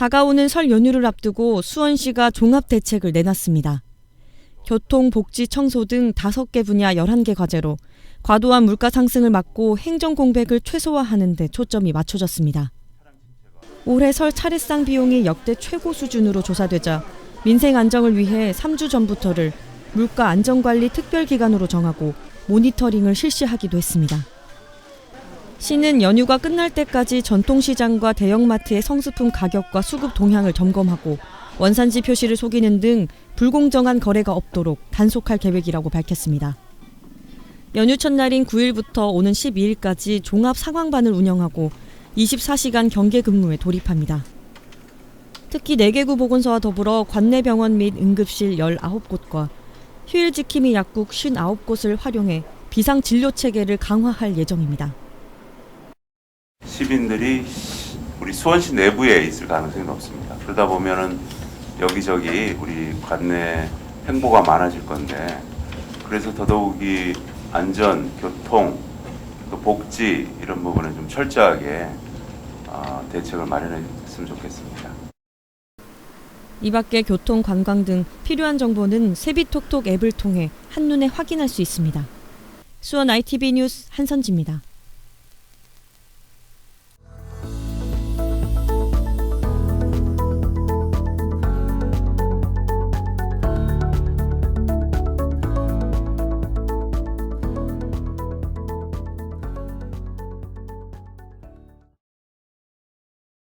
다가오는 설 연휴를 앞두고 수원시가 종합 대책을 내놨습니다. 교통, 복지, 청소 등 5개 분야 11개 과제로 과도한 물가 상승을 막고 행정 공백을 최소화하는 데 초점이 맞춰졌습니다. 올해 설 차례상 비용이 역대 최고 수준으로 조사되자 민생 안정을 위해 3주 전부터를 물가 안전관리 특별기간으로 정하고 모니터링을 실시하기도 했습니다. 시는 연휴가 끝날 때까지 전통시장과 대형마트의 성수품 가격과 수급 동향을 점검하고 원산지 표시를 속이는 등 불공정한 거래가 없도록 단속할 계획이라고 밝혔습니다. 연휴 첫날인 9일부터 오는 12일까지 종합 상황반을 운영하고 24시간 경계 근무에 돌입합니다. 특히 4개구 보건소와 더불어 관내 병원 및 응급실 19곳과 휴일 지킴이 약국 59곳을 활용해 비상 진료 체계를 강화할 예정입니다. 시민들이 우리 수원시 내부에 있을 가능성이 높습니다. 그러다 보면은 여기저기 우리 관내 행보가 많아질 건데 그래서 더더욱이 안전, 교통, 또 복지 이런 부분은 좀 철저하게 어, 대책을 마련했으면 좋겠습니다. 이 밖에 교통, 관광 등 필요한 정보는 세비톡톡 앱을 통해 한눈에 확인할 수 있습니다. 수원 ITV 뉴스 한선지입니다.